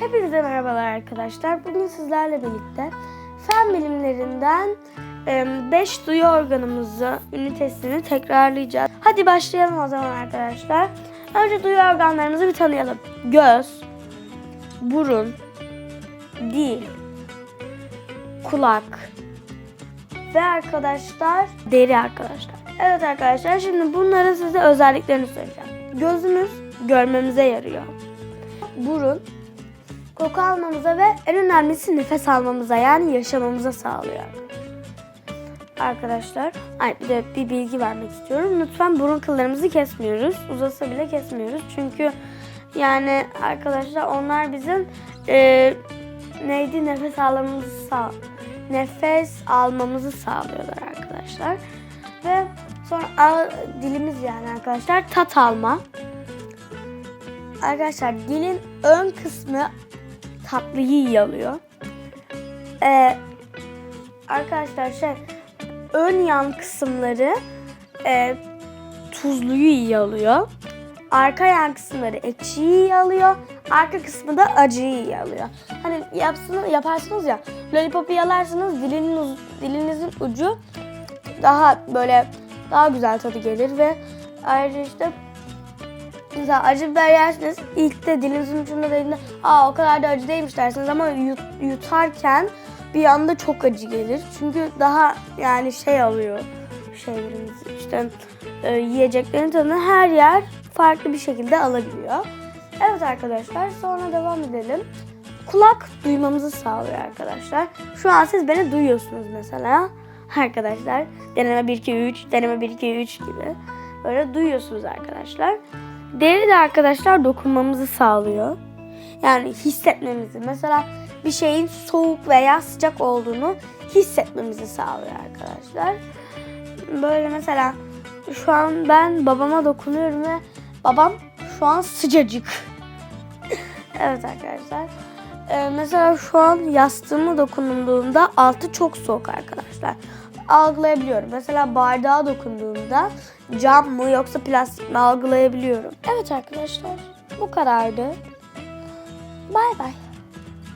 Hepinize merhabalar arkadaşlar. Bugün sizlerle birlikte fen bilimlerinden 5 duyu organımızı, ünitesini tekrarlayacağız. Hadi başlayalım o zaman arkadaşlar. Önce duyu organlarımızı bir tanıyalım. Göz, burun, dil, kulak ve arkadaşlar deri arkadaşlar. Evet arkadaşlar şimdi bunların size özelliklerini söyleyeceğim. Gözümüz görmemize yarıyor. Burun koku almamıza ve en önemlisi nefes almamıza yani yaşamamıza sağlıyor. Arkadaşlar ay bir de bir bilgi vermek istiyorum. Lütfen burun kıllarımızı kesmiyoruz. Uzasa bile kesmiyoruz. Çünkü yani arkadaşlar onlar bizim e, neydi nefes almamızı sağ nefes almamızı sağlıyorlar arkadaşlar. Ve sonra a- dilimiz yani arkadaşlar tat alma. Arkadaşlar dilin ön kısmı tatlıyı iyi alıyor. Ee, arkadaşlar şey ön yan kısımları e, tuzluyu iyi alıyor. Arka yan kısımları ekşiyi iyi alıyor. Arka kısmı da acıyı iyi alıyor. Hani yapsın, yaparsınız ya lollipopu yalarsınız dilinin dilinizin ucu daha böyle daha güzel tadı gelir ve ayrıca işte Mesela acı biber yersiniz ilk de dilinizin ucunda dediğinde aa o kadar da acı değilmiş dersiniz ama yut- yutarken bir anda çok acı gelir. Çünkü daha yani şey alıyor şeylerimiz işte e, yiyeceklerin tadını her yer farklı bir şekilde alabiliyor. Evet arkadaşlar sonra devam edelim. Kulak duymamızı sağlıyor arkadaşlar. Şu an siz beni duyuyorsunuz mesela arkadaşlar. Deneme 1 2 3, deneme 1 2 3 gibi. Böyle duyuyorsunuz arkadaşlar. Deri de arkadaşlar dokunmamızı sağlıyor. Yani hissetmemizi. Mesela bir şeyin soğuk veya sıcak olduğunu hissetmemizi sağlıyor arkadaşlar. Böyle mesela şu an ben babama dokunuyorum ve babam şu an sıcacık. evet arkadaşlar. Ee, mesela şu an yastığıma dokunduğumda altı çok soğuk arkadaşlar. Algılayabiliyorum. Mesela bardağa dokunduğumda cam mı yoksa plastik mi algılayabiliyorum. Evet arkadaşlar bu kadardı. Bay bay.